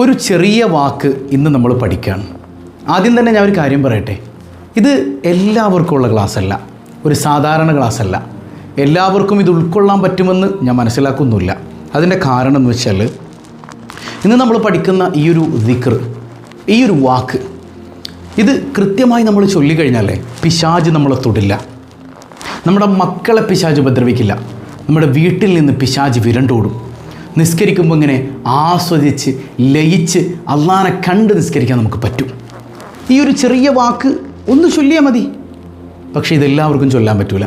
ഒരു ചെറിയ വാക്ക് ഇന്ന് നമ്മൾ പഠിക്കുകയാണ്. ആദ്യം തന്നെ ഞാൻ ഒരു കാര്യം പറയട്ടെ. ഇത് എല്ലാവർക്കും ഉള്ള ക്ലാസ് അല്ല ഒരു സാധാരണ ക്ലാസ് അല്ല എല്ലാവർക്കും ഇത് ഉൾക്കൊള്ളാൻ പറ്റുമെന്ന് ഞാൻ മനസ്സിലാക്കുന്നില്ല അതിന്റെ കാരണം എന്ന് വെച്ചാൽ ഇന്ന് നമ്മൾ പഠിക്കുന്ന ഈ ഒരു ദിക്ർ ഈ ഒരു വാക്ക് ഇത് കൃത്യമായി നമ്മൾ ചൊല്ലിക്കഴിഞ്ഞാലേ പിശാജ് നമ്മളെ തൊടില്ല. നമ്മുടെ മക്കളെ പിശാജ് ഉപദ്രവിക്കില്ല. നമ്മുടെ വീട്ടിൽ നിന്ന് പിശാജ് വിരണ്ടോടും. നിസ്കരിക്കുമ്പോൾ ഇങ്ങനെ ആസ്വദിച്ച് ലയിച്ച് അള്ളാനെ കണ്ട് നിസ്കരിക്കാൻ നമുക്ക് പറ്റും. ഈ ഒരു ചെറിയ വാക്ക് ഒന്ന് ചൊല്ലിയാൽ മതി. പക്ഷേ ഇതെല്ലാവർക്കും ചൊല്ലാൻ പറ്റൂല.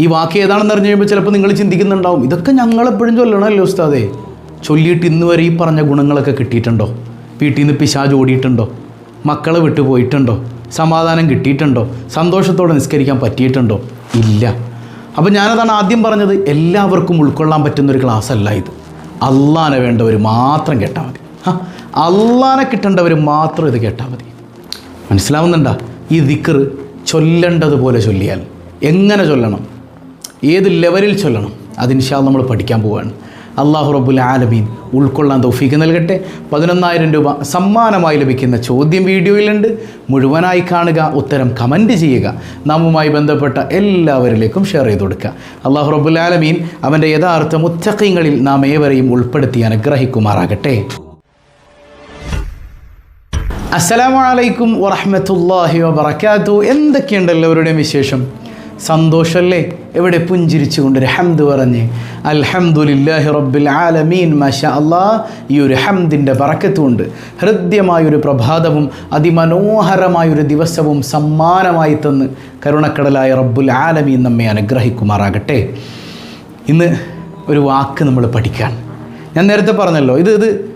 ഈ വാക്ക് ഏതാണെന്ന് അറിഞ്ഞു കഴിയുമ്പോൾ ചിലപ്പോൾ നിങ്ങൾ ചിന്തിക്കുന്നുണ്ടാവും. ഇതൊക്കെ ഞങ്ങളെപ്പോഴും ചൊല്ലണമല്ലോ ഉസ്താദേ? ചൊല്ലിയിട്ട് ഇന്ന് വരെ ഈ പറഞ്ഞ ഗുണങ്ങളൊക്കെ കിട്ടിയിട്ടുണ്ടോ? വീട്ടിൽ നിന്ന് പിശാജ് ഓടിയിട്ടുണ്ടോ? മക്കളെ വിട്ടു പോയിട്ടുണ്ടോ സമാധാനം കിട്ടിയിട്ടുണ്ടോ? സന്തോഷത്തോടെ നിസ്കരിക്കാൻ പറ്റിയിട്ടുണ്ടോ? ഇല്ല. അപ്പോൾ ഞാനതാണ് ആദ്യം പറഞ്ഞത് എല്ലാവർക്കും ഉൾക്കൊള്ളാൻ പറ്റുന്ന ഒരു ക്ലാസ് അല്ല ഇത്. അള്ളാനെ വേണ്ടവർ മാത്രം കേട്ടാൽ മതി. അള്ളാനെ കിട്ടേണ്ടവർ മാത്രം ഇത് കേട്ടാൽ മതി. മനസ്സിലാവുന്നുണ്ടോ? ഈ ദിക്കർ ചൊല്ലേണ്ടതുപോലെ ചൊല്ലിയാൽ. എങ്ങനെ ചൊല്ലണം? ഏത് ലെവലിൽ ചൊല്ലണം? അതിൻഷാ നമ്മൾ പഠിക്കാൻ പോവുകയാണ് അള്ളാഹു റബുൽ ആലമീൻ ഉൾക്കൊള്ളാൻ തൗഫീക്ക് നൽകട്ടെ. പതിനൊന്നായിരം രൂപ സമ്മാനമായി ലഭിക്കുന്ന ചോദ്യം വീഡിയോയിലുണ്ട്. മുഴുവനായി കാണുക ഉത്തരം കമന്റ് ചെയ്യുക. നാമുമായി ബന്ധപ്പെട്ട എല്ലാവരിലേക്കും ഷെയർ ചെയ്ത് കൊടുക്കുക. അള്ളാഹു റബുൽ ആലമീൻ അവന്റെ യഥാർത്ഥ മുത്തക്കങ്ങളിൽ നാം ഏവരെയും ഉൾപ്പെടുത്തി അനുഗ്രഹിക്കുമാറാകട്ടെ. അസ്സലാമു അലൈക്കും വറഹ്മത്തുള്ളാഹി വബറകാതു എന്തൊക്കെയുണ്ട് എല്ലാവരുടെയും വിശേഷം? സന്തോഷമല്ലേ എവിടെ പുഞ്ചിരിച്ചുകൊണ്ട് ഒരു ഹംദ് പറഞ്ഞ് അൽഹംദുലില്ലാഹി റബ്ബിൽ ആലമീൻ മഷ അള്ളാ ഈ ഒരു ഹംദിന്റെ പറക്കത്തുകൊണ്ട് ഹൃദ്യമായൊരു പ്രഭാതവും അതിമനോഹരമായൊരു ദിവസവും സമ്മാനമായി തന്ന് കരുണക്കടലായ റബ്ബുൽ ആലമീൻ നമ്മെ അനുഗ്രഹിക്കുമാറാകട്ടെ. ഇന്ന് ഒരു വാക്ക് നമ്മൾ പഠിക്കാൻ. ഞാൻ നേരത്തെ പറഞ്ഞല്ലോ ഇത് ഇത്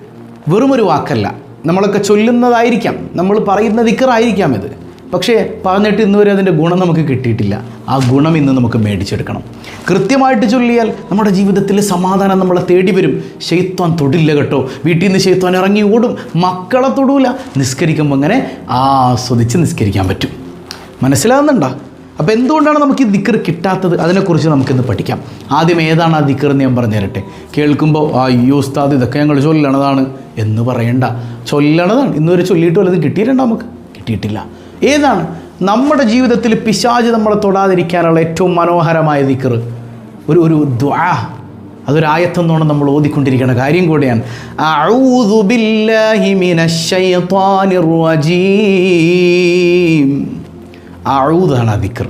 വെറുമൊരു വാക്കല്ല. നമ്മളൊക്കെ ചൊല്ലുന്നതായിരിക്കാം. നമ്മൾ പറയുന്ന ദിക്കറായിരിക്കാം ഇത്. പക്ഷേ പറഞ്ഞിട്ട് ഇന്ന് വരെ അതിന്റെ ഗുണം നമുക്ക് കിട്ടിയിട്ടില്ല. ആ ഗുണം ഇന്ന് നമുക്ക് മേടിച്ചെടുക്കണം. കൃത്യമായിട്ട് ചൊല്ലിയാൽ നമ്മുടെ ജീവിതത്തിൽ സമാധാനം നമ്മളെ തേടി വരും. ശൈത്വാൻ തൊടില്ല കേട്ടോ. വീട്ടിൽ നിന്ന് ശൈത്വാൻ ഇറങ്ങി ഓടും. മക്കളെ തൊടൂല. നിസ്കരിക്കുമ്പോൾ അങ്ങനെ ആസ്വദിച്ച് നിസ്കരിക്കാൻ പറ്റും. മനസ്സിലാകുന്നുണ്ടോ അപ്പോൾ എന്തുകൊണ്ടാണ് നമുക്ക് ഈ ദിക്കർ കിട്ടാത്തത്? അതിനെക്കുറിച്ച് നമുക്കിന്ന് പഠിക്കാം. ആദ്യം ഏതാണ് ആ ദിക്കർ എന്ന് ഞാൻ പറഞ്ഞു തരട്ടെ? കേൾക്കുമ്പോൾ അയ്യോ ഉസ്താദ് ഇതൊക്കെ ഞങ്ങൾ ചൊല്ലണതാണ് എന്ന് പറയണ്ട. ചൊല്ലണതാണ്. ഇന്നുവരെ ചൊല്ലിയിട്ട് വല്ലതും കിട്ടിയിട്ടുണ്ടോ നമുക്ക്? കിട്ടിയിട്ടില്ല. ഏതാണ്? നമ്മുടെ ജീവിതത്തിൽ പിശാജ് നമ്മളെ തൊടാതിരിക്കാനുള്ള ഏറ്റവും മനോഹരമായ ദിക്കർ ഒരു ഒരു ദ്വാ അതൊരായത്തെന്നോണം നമ്മൾ ഓതിക്കൊണ്ടിരിക്കുന്ന കാര്യം കൂടെയാണ്. അഴുതാണ് ആ ദിക്കർ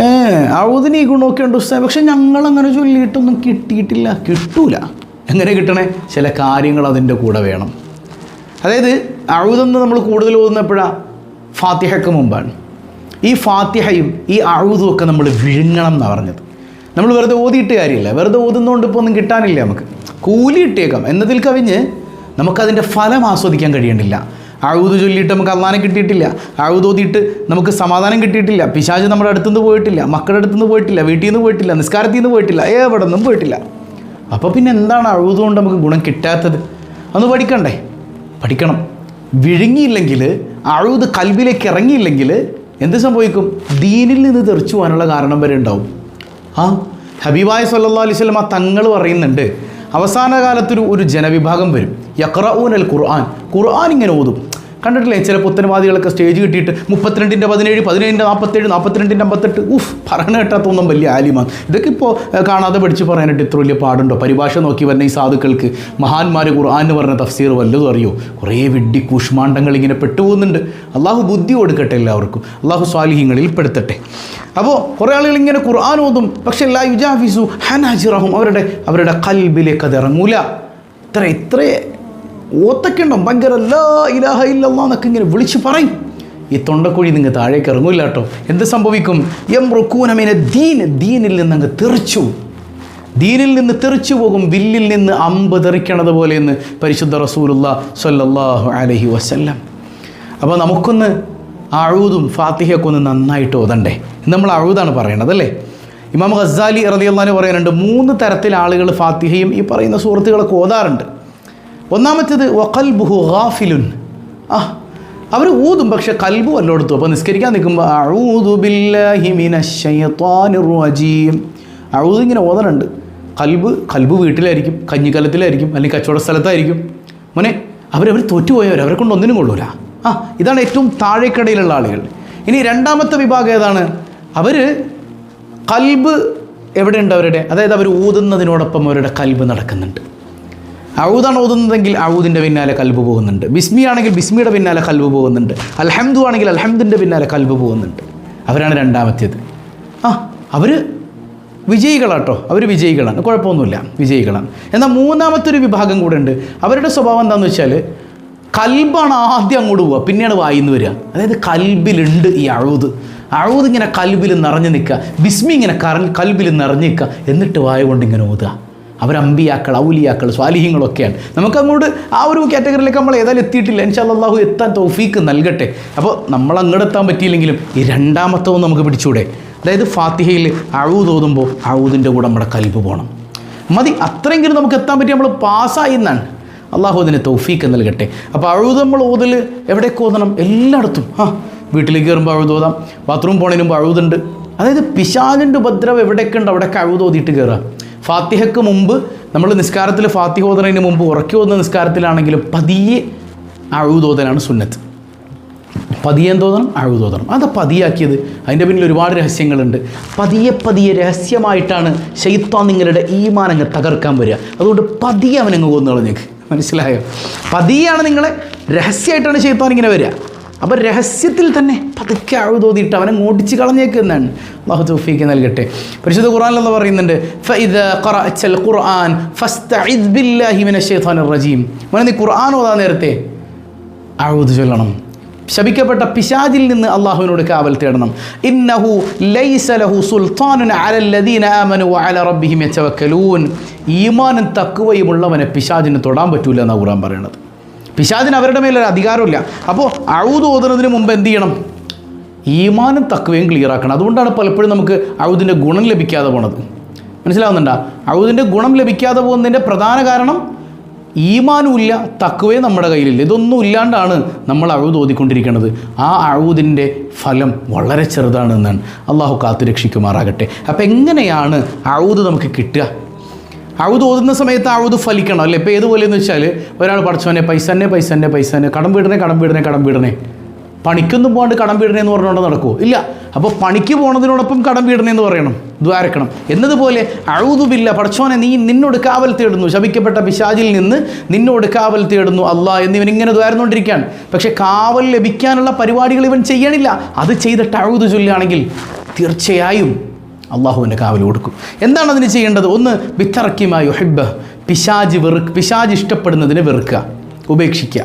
ഏ അഴുതിന് ഈ ഗുണമൊക്കെ ഉണ്ട് ഉസ്താദ് പക്ഷെ ഞങ്ങളങ്ങനെ ചൊല്ലിയിട്ടൊന്നും കിട്ടിയിട്ടില്ല. കിട്ടൂല. എങ്ങനെ കിട്ടണേ? ചില കാര്യങ്ങൾ അതിന്റെ കൂടെ വേണം. അതായത് അഴുതെന്ന് നമ്മൾ കൂടുതൽ ഓതുന്നപ്പോഴാണ് ഫാത്തിഹയ്ക്ക് മുമ്പാണ്. ഈ ഫാത്തിഹയും ഈ അഴുതും ഒക്കെ നമ്മൾ വിഴുങ്ങണം എന്നാണ് പറഞ്ഞത്. നമ്മൾ വെറുതെ ഓതിയിട്ട് കാര്യമില്ല. വെറുതെ ഓതുന്നതുകൊണ്ട് ഇപ്പോൾ ഒന്നും കിട്ടാനില്ല നമുക്ക്. കൂലി ഇട്ടേക്കാം എന്നതിൽ കവിഞ്ഞ് നമുക്കതിന്റെ ഫലം ആസ്വദിക്കാൻ കഴിയണില്ല അഴുത് ചൊല്ലിയിട്ട് നമുക്ക് അള്ളാനെ കിട്ടിയിട്ടില്ല. അഴുത് ഓതിയിട്ട് നമുക്ക് സമാധാനം കിട്ടിയിട്ടില്ല. പിശാജ് നമ്മുടെ അടുത്തുനിന്ന് പോയിട്ടില്ല. മക്കളുടെ അടുത്തുനിന്ന് പോയിട്ടില്ല. വീട്ടിൽ നിന്ന് പോയിട്ടില്ല. നിസ്കാരത്തിൽ നിന്ന് പോയിട്ടില്ല. എവിടെ നിന്നും പോയിട്ടില്ല. അപ്പോൾ പിന്നെ എന്താണ് അഴുതുകൊണ്ട് നമുക്ക് ഗുണം കിട്ടാത്തത്? അന്ന് പഠിക്കണ്ടേ? പഠിക്കണം. വിഴുങ്ങിയില്ലെങ്കിൽ അഴുത് കൽവിലേക്ക് ഇറങ്ങിയില്ലെങ്കിൽ എന്ത് സംഭവിക്കും? ദീനിൽ നിന്ന് തെറിച്ചു പോകാനുള്ള കാരണം വരെ ഉണ്ടാവും. ആ ഹബീബായ സല്ലാ അലൈഹി സ്വലം ആ തങ്ങൾ പറയുന്നുണ്ട് അവസാന കാലത്തൊരു ഒരു ജനവിഭാഗം വരും. യക്റഊൻ അൽ ഖുർആൻ. ഖുർആൻ ഇങ്ങനെ ഓതും. കണ്ടിട്ടില്ലേ? ചില പുത്തനവാദികളൊക്കെ സ്റ്റേജ് കിട്ടിയിട്ട് മുപ്പത്തിരണ്ടിന്റെ പതിനേഴ് പതിനേഴിന്റെ നാൽപ്പത്തേഴ് നാൽപ്പത്തിരണ്ടിന്റെ അമ്പത്തെട്ട്. ഉഫ് പറഞ്ഞ കേട്ടാത്തൊന്നും വലിയ ആലിമാണ് ഇതൊക്കെ ഇപ്പോൾ കാണാതെ പഠിച്ച് പറയാനായിട്ട് ഇത്ര വലിയ പാടുണ്ടോ? പരിഭാഷ നോക്കി വരുന്ന ഈ സാധുക്കൾക്ക് മഹാന്മാർ ഖുർആൻ എന്ന് പറഞ്ഞ തഫ്സീർ വല്ലതും അറിയോ? കുറേ വിഡ്ഢി കൂഷ്മാണ്ഡങ്ങൾ ഇങ്ങനെ പെട്ടുപോകുന്നുണ്ട്. അള്ളാഹു ബുദ്ധി കൊടുക്കട്ടെ എല്ലാവർക്കും. അള്ളാഹു സ്വാലിഹ്യങ്ങളിൽ പെടുത്തട്ടെ. അപ്പോൾ കുറേ ആളുകൾ ഇങ്ങനെ ഖുർആൻ ഓതും. പക്ഷേ ലാ യുജാഫിസു ഹനാജിറഹും. അവരുടെ അവരുടെ കൽബിലേക്ക് അത് ഇറങ്ങൂല. ഇത്ര ഇത്ര ഓത്തൊക്കെ ഉണ്ടോ ഭയങ്കര ലാ ഇലാഹ ഇല്ലല്ലാ എന്നൊക്കെ ഇങ്ങനെ വിളിച്ച് പറയും. ഈ തൊണ്ടക്കുഴി നിങ്ങൾ താഴേക്ക് ഇറങ്ങൂല കേട്ടോ. എന്ത് സംഭവിക്കും? എം റുക്കൂനമേനെ ദീൻ. ദീനിൽ നിന്ന് അങ്ങ് തെറിച്ചു. ദീനിൽ നിന്ന് തെറിച്ചു പോകും. വില്ലിൽ നിന്ന് അമ്പ് തെറിക്കണത് പോലെ എന്ന് പരിശുദ്ധ റസൂലുള്ള സല്ലല്ലാഹു അലഹി വസല്ലം. അപ്പോൾ നമുക്കൊന്ന് അഴുതും ഫാത്തിഹയൊക്കെ ഒന്ന് നന്നായിട്ട് ഓതണ്ടേ. നമ്മൾ അഴുതാണ് പറയണത് അല്ലേ? ഇമാം ഖസാലി റളിയല്ലാഹു പറയാനുണ്ട് മൂന്ന് തരത്തിൽ ആളുകൾ ഫാത്തിഹയും ഈ പറയുന്ന സുഹൃത്തുക്കളൊക്കെ ഓതാറുണ്ട്. ഒന്നാമത്തേത് വഖൽബുഹു ഗാഫിലുൻ. ആ അവർ ഊതും പക്ഷെ കൽബു വല്ലോടത്തു. അപ്പോൾ നിസ്കരിക്കാൻ നിൽക്കുമ്പോൾ റജീം. അഊദ് ഇങ്ങനെ ഓതനുണ്ട് കൽബ് കൽബ് വീട്ടിലായിരിക്കും കഞ്ഞിക്കലത്തിലായിരിക്കും അല്ലെങ്കിൽ കച്ചവട സ്ഥലത്തായിരിക്കും. മോനെ അവരവർ തോറ്റുപോയവർ അവരെ കൊണ്ട് ഒന്നിനും കൊള്ളൂല. ആ ഇതാണ് ഏറ്റവും താഴേക്കടയിലുള്ള ആളുകൾ. ഇനി രണ്ടാമത്തെ വിഭാഗം ഏതാണ്? അവർ കൽബ് എവിടെയുണ്ട് അവരുടെ? അതായത് അവർ ഊതുന്നതിനോടൊപ്പം അവരുടെ കൽബ് നടക്കുന്നുണ്ട്. ഔദാണ് ഓതുന്നതെങ്കിൽ ഔദിന്റെ പിന്നാലെ കൽബ് പോകുന്നുണ്ട്. ബിസ്മി ആണെങ്കിൽ ബിസ്മിയുടെ പിന്നാലെ കൽബ് പോകുന്നുണ്ട്. അൽഹംദു ആണെങ്കിൽ അൽഹംദിന്റെ പിന്നാലെ കൽബ് പോകുന്നുണ്ട്. അവരാണ് രണ്ടാമത്തേത്. ആ അവർ വിജയികളാട്ടോ. അവർ വിജയികളാണ്. കുഴപ്പമൊന്നുമില്ല. വിജയികളാണ്. എന്നാൽ മൂന്നാമത്തെ ഒരു വിഭാഗം കൂടെ ഉണ്ട്. അവരുടെ സ്വഭാവം എന്താണെന്ന് വെച്ചാൽ കൽബാണ് ആദ്യം അങ്ങോട്ട് പോവുക. പിന്നെയാണ് വായിന്ന് വരിക. അതായത് കൽബിലുണ്ട് ഈ അഴുത് അഴുത് ഇങ്ങനെ കൽബിൽ നിറഞ്ഞു നിൽക്കുക. ബിസ്മി ഇങ്ങനെ കറ കൽബിൽ നിറഞ്ഞു നിൽക്കുക. എന്നിട്ട് വായ കൊണ്ട് ഇങ്ങനെ ഓതുക അവരമ്പിയാക്കൾ ഔലിയാക്കൾ സ്വാലിഹ്യങ്ങളൊക്കെയാണ് നമുക്കങ്ങോട്ട് ആ ഒരു കാറ്റഗറിയിലേക്ക് നമ്മൾ ഏതായാലും എത്തിയിട്ടില്ല. അള്ളാഹു എത്താൻ തൗഫീക്ക് നൽകട്ടെ. അപ്പോൾ നമ്മൾ അങ്ങോട്ട് എത്താൻ പറ്റിയില്ലെങ്കിലും ഈ രണ്ടാമത്തവും നമുക്ക് പിടിച്ചൂടെ. അതായത് ഫാത്തിഹയിൽ അഴൂത് ഓതുമ്പോൾ അഴൂതിന്റെ കൂടെ നമ്മുടെ കൽബ് പോകണം മതി അത്രയെങ്കിലും നമുക്ക് എത്താൻ പറ്റി നമ്മൾ പാസ്സായി എന്നാണ്. അള്ളാഹു അതിന് തൗഫീക്ക് നൽകട്ടെ. അപ്പോൾ അഴുത് നമ്മൾ ഓതൽ എവിടെയൊക്കെ ഓതണം? എല്ലായിടത്തും. ആ വീട്ടിലേക്ക് കയറുമ്പോൾ അഴുത് ഓതാം. ബാത്റൂം പോണതിന് അഴുതുണ്ട് അതായത് പിശാലിന്റെ ഉപദ്രവം എവിടെയൊക്കെ ഉണ്ട്? അവിടെയൊക്കെ അഴുത് കയറുക ഫാത്തിഹയ്ക്ക് മുമ്പ് നമ്മൾ നിസ്കാരത്തിൽ ഫാത്തിഹ ഓതുന്നതിന് മുമ്പ് ഉറക്കി ഓതുന്ന നിസ്കാരത്തിലാണെങ്കിലും പതിയെ അഴുതോതനാണ് സുന്നത്ത്. പതിയെ തോന്നണം അഴുതോതണം അത് പതിയാക്കിയത്. അതിന്റെ പിന്നിൽ ഒരുപാട് രഹസ്യങ്ങളുണ്ട്. പതിയെ പതിയെ രഹസ്യമായിട്ടാണ് ശൈത്താൻ നിങ്ങളുടെ ഈ മാനങ്ങൾ തകർക്കാൻ വരിക. അതുകൊണ്ട് പതിയെ അവനങ്ങ് കൊന്നു കളഞ്ഞേക്ക് മനസ്സിലായോ? പതിയാണ് നിങ്ങളെ രഹസ്യമായിട്ടാണ് ശൈത്താൻ ഇങ്ങനെ വരിക. അപ്പോൾ രഹസ്യത്തിൽ തന്നെ പതുക്കെ അഴു തോതിയിട്ട് അവനെ ഓടിച്ച് കളഞ്ഞേക്ക് എന്നാണ് അള്ളാഹു തൗഫീക്ക് നൽകട്ടെ. പരിശുദ്ധ ഖുർആനിലെന്ന് പറയുന്നുണ്ട് ഖുർആൻ ഫസ്തഇദ് ബില്ലാഹി നീ ഖുർആൻ ഓതാ നേരത്തെ. അഴുത് ചൊല്ലണം. ശപിക്കപ്പെട്ട പിശാജിൽ നിന്ന് അള്ളാഹുവിനോട് കാവൽ തേടണം. ഇന്നഹു ലൈസ ലഹു സുൽത്താനുൻ അലല്ലദീന യതവക്കലൂൻ. ഈമാനും തക്കുവയുമുള്ളവനെ പിശാജിന് തൊടാൻ പറ്റൂല എന്നാണ് ഖുർആൻ പറയണത്. പിശാജിന് അവരുടെ മേലൊരു അധികാരമില്ല. അപ്പോൾ അഴുത് ഓതുന്നതിന് മുമ്പ് എന്ത് ചെയ്യണം? ഈമാനും തക്കുവയും ക്ലിയർ ആക്കണം. അതുകൊണ്ടാണ് പലപ്പോഴും നമുക്ക് അഴുതിന്റെ ഗുണം ലഭിക്കാതെ പോണത്. മനസ്സിലാവുന്നുണ്ടോ? അഴുതിന്റെ ഗുണം ലഭിക്കാതെ പോകുന്നതിന്റെ പ്രധാന കാരണം ഈമാനുമില്ല തക്കുവേ നമ്മുടെ കയ്യിലില്ല. ഇതൊന്നും ഇല്ലാണ്ടാണ് നമ്മൾ അഴുത് ഓതിക്കൊണ്ടിരിക്കുന്നത് ആ അഴുതിന്റെ ഫലം വളരെ ചെറുതാണ് എന്നാണ്. അള്ളാഹു കാത്തു രക്ഷിക്കുമാറാകട്ടെ അപ്പം എങ്ങനെയാണ് അഴുത് നമുക്ക് കിട്ടുക? അഴുത് ഓതുന്ന സമയത്ത് അഴുത് ഫലിക്കണം. അല്ലേ? ഇപ്പോൾ ഏതുപോലെയെന്ന് വെച്ചാൽ ഒരാൾ പഠിച്ചവനെ പൈസ തന്നെ പൈസ തന്നെ കടം വീടണേ കടം വീടണേ കടം വീടണേ. പണിക്കൊന്നും പോകാണ്ട് കടം വീടണേ എന്ന് പറഞ്ഞുകൊണ്ട് നടക്കുമോ ഇല്ല. അപ്പോൾ പണിക്ക് പോണതിനോടൊപ്പം കടം വീടണേ എന്ന് പറയണം. ദ്വാരക്കണം. എന്നതുപോലെ അഴുതുമില്ല പഠിച്ചോനെ നീ നിന്നോട് കാവൽ തേടുന്നു. ശപിക്കപ്പെട്ട പിശാചിൽ നിന്ന് നിന്നോട് കാവൽ തേടുന്നു അല്ലാ എന്നിവൻ ഇങ്ങനെ ദ്വാരന്നുകൊണ്ടിരിക്കുകയാണ്. പക്ഷേ കാവൽ ലഭിക്കാനുള്ള പരിപാടികൾ ഇവൻ ചെയ്യണില്ല. അത് ചെയ്തിട്ട് അഴുതു ചൊല്ലുകയാണെങ്കിൽ തീർച്ചയായും അള്ളാഹുവിന്റെ കാവൽ കൊടുക്കും എന്താണ് അതിന് ചെയ്യേണ്ടത്? ഒന്ന് ബിത്തറക്കിമായി ഒഹിബ് പിശാജ് വെറു പിശാജ് ഇഷ്ടപ്പെടുന്നതിനെ വെറുക്കുക ഉപേക്ഷിക്കുക.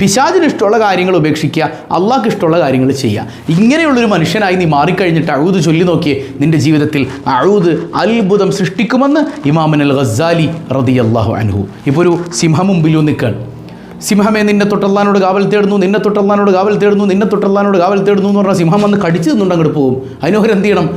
പിശാജിന് ഇഷ്ടമുള്ള കാര്യങ്ങൾ ഉപേക്ഷിക്കുക അള്ളാഹ്ക്ക് ഇഷ്ടമുള്ള കാര്യങ്ങൾ ചെയ്യുക. ഇങ്ങനെയുള്ളൊരു മനുഷ്യനായി നീ മാറിക്കഴിഞ്ഞിട്ട് അഴുത് ചൊല്ലി നോക്കിയേ നിന്റെ ജീവിതത്തിൽ അഴുത് അത്ഭുതം സൃഷ്ടിക്കുമെന്ന് ഇമാമൻ അൽ ഗസാലി റതി അള്ളാഹു അനുഹു ഇപ്പോൾ ഒരു സിംഹം മുമ്പിൽ നിൽക്കുകയാണ് സിംഹമേ നിന്നെ തൊട്ടല്ലാനോട് കാവൽ തേടുന്നു നിന്നെ തൊട്ടല്ലാനോട് കാവൽ തേടുന്നു നിന്നെ തൊട്ടല്ലാനോട് കാവൽ തേടുന്നു എന്ന് പറഞ്ഞാൽ സിംഹം വന്ന് കടിച്ചു നിന്നുണ്ട് അങ്ങോട്ട് പോകും. അതിനോഹരെന്ത് ചെയ്യണം?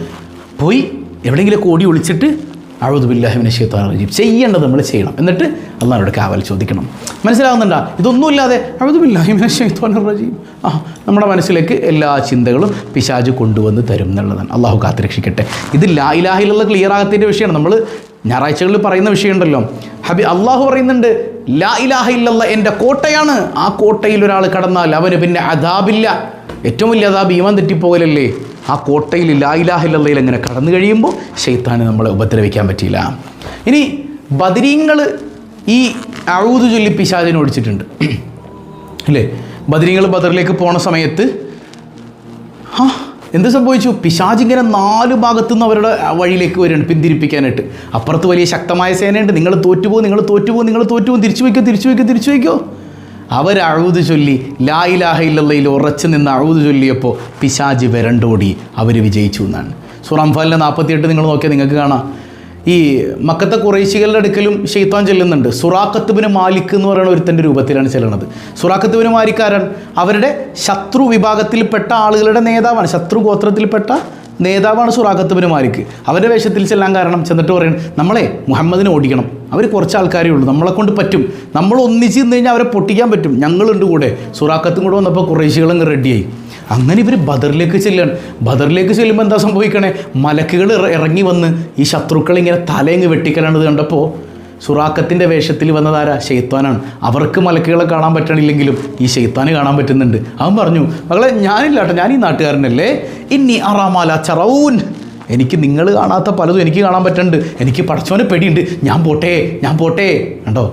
പോയി എവിടെയെങ്കിലും ഓടി ഒളിച്ചിട്ട് അഴുതുബില്ലാഹിമിനെ ഷെയ്ത്താൻ റജീം. ചെയ്യേണ്ടത് നമ്മൾ ചെയ്യണം. എന്നിട്ട് അള്ളാഹോട് കാവൽ ചോദിക്കണം. മനസ്സിലാകുന്നുണ്ടോ? ഇതൊന്നുമില്ലാതെ അഴുതുബില്ലാഹിമിനെ ഷെയ്ത്താൻ റജീം. ആ നമ്മുടെ മനസ്സിലേക്ക് എല്ലാ ചിന്തകളും പിശാജ് കൊണ്ടുവന്ന് തരും എന്നുള്ളതാണ്. അള്ളാഹു കാത്തുരക്ഷിക്കട്ടെ. ഇത് ലാ ഇലാഹിലുള്ള ക്ലിയർ ആകത്തിന്റെ വിഷയമാണ്. നമ്മൾ ഞായറാഴ്ചകളിൽ പറയുന്ന വിഷയമുണ്ടല്ലോ. ഹബി അള്ളാഹു പറയുന്നുണ്ട് ലാ ഇലാഹ ഇല്ലല്ല എന്റെ കോട്ടയാണ്. ആ കോട്ടയിൽ ഒരാൾ കടന്നാൽ അവന് പിന്നെ അതാബില്ല ഏറ്റവും വലിയ അതാബ് ഈമാൻ തെറ്റിപ്പോകലല്ലേ? ആ കോട്ടയിൽ ലാ ഇലാഹ അങ്ങനെ കടന്നു കഴിയുമ്പോൾ ഷെയ്ത്താന് നമ്മളെ ഉപദ്രവിക്കാൻ പറ്റിയില്ല. ഇനി ബദരീങ്ങൾ ഈ അഴുതു ചൊല്ലി പിശാചിനെ ഓടിച്ചിട്ടുണ്ട് അല്ലേ? ബദരീങ്ങൾ ബദറിലേക്ക് പോണ സമയത്ത് ആ എന്ത് സംഭവിച്ചു? പിശാജ് ഇങ്ങനെ നാല് ഭാഗത്തു നിന്ന് അവരുടെ വഴിയിലേക്ക് വരികയാണ് പിന്തിരിപ്പിക്കാനായിട്ട്. അപ്പുറത്ത് വലിയ ശക്തമായ സേനയുണ്ട്. നിങ്ങൾ തോറ്റുപോകും നിങ്ങൾ തോറ്റുപോകും നിങ്ങൾ തോറ്റുപോകും. തിരിച്ചു വയ്ക്കോ തിരിച്ചു വയ്ക്കോ തിരിച്ചു വയ്ക്കോ. അവർ അഴുത് ചൊല്ലി ലാ ഇലാഹ ഉറച്ചു നിന്ന് അഴുത് ചൊല്ലിയപ്പോൾ പിശാജ് വരണ്ടോടി അവർ വിജയിച്ചു എന്നാണ്. സുറാംഫാലിന്റെ നാൽപ്പത്തിയെട്ട് നിങ്ങൾ നോക്കിയാൽ നിങ്ങൾക്ക് കാണാം. ഈ മക്കത്തെ കുറേശികളുടെ അടുക്കലും ഷെയ്ത്താൻ ചെല്ലുന്നുണ്ട്. സുറാഖത്തുബിന് മാലിക് എന്ന് പറയുന്ന ഒരുത്തന്റെ രൂപത്തിലാണ് ചെല്ലുന്നത് സുറാഖത്തുബിന് മാലിക്കാരൻ അവരുടെ ശത്രു വിഭാഗത്തിൽപ്പെട്ട ആളുകളുടെ നേതാവാണ്. ശത്രു ഗോത്രത്തിൽപ്പെട്ട നേതാവാണ് സുറാഖത്തുബിന് മാലിക്. അവരുടെ വേഷത്തിൽ ചെല്ലാൻ കാരണം ചെന്നിട്ട് പറയണം നമ്മളെ മുഹമ്മദിനെ ഓടിക്കണം. അവർ കുറച്ച് ആൾക്കാരേ ഉള്ളൂ. നമ്മളെ കൊണ്ട് പറ്റും. നമ്മൾ ഒന്നിച്ച് നിന്ന് കഴിഞ്ഞാൽ അവരെ പൊട്ടിക്കാൻ പറ്റും. ഞങ്ങളുണ്ട് കൂടെ. സുറാഖത്തും കൂടെ വന്നപ്പോൾ കുറേശികളും റെഡിയായി. അങ്ങനെ ഇവർ ബദറിലേക്ക് ചെല്ലുകയാണ് ബദറിലേക്ക് ചെല്ലുമ്പോൾ എന്താ സംഭവിക്കണേ? മലക്കുകൾ ഇറങ്ങി വന്ന് ഈ ശത്രുക്കളെ ഇങ്ങനെ തലയങ്ങ് വെട്ടിക്കലാണത് കണ്ടപ്പോൾ സുറാക്കത്തിന്റെ വേഷത്തിൽ വന്നതാരാ? ഷെയ്ത്താനാണ് അവർക്ക് മലക്കുകളെ കാണാൻ പറ്റണില്ലെങ്കിലും ഈ ശൈത്വാനെ കാണാൻ പറ്റുന്നുണ്ട്. അവൻ പറഞ്ഞു മകളെ ഞാനില്ല കേട്ടോ ഞാൻ ഈ നാട്ടുകാരനല്ലേ. ഇനി അറാമാല ചറവൂൻ എനിക്ക് നിങ്ങൾ കാണാത്ത പലതും എനിക്ക് കാണാൻ പറ്റുന്നുണ്ട് എനിക്ക് പടച്ചോനെ പേടിയുണ്ട്. ഞാൻ പോട്ടെ ഞാൻ പോട്ടെ. കണ്ടോ?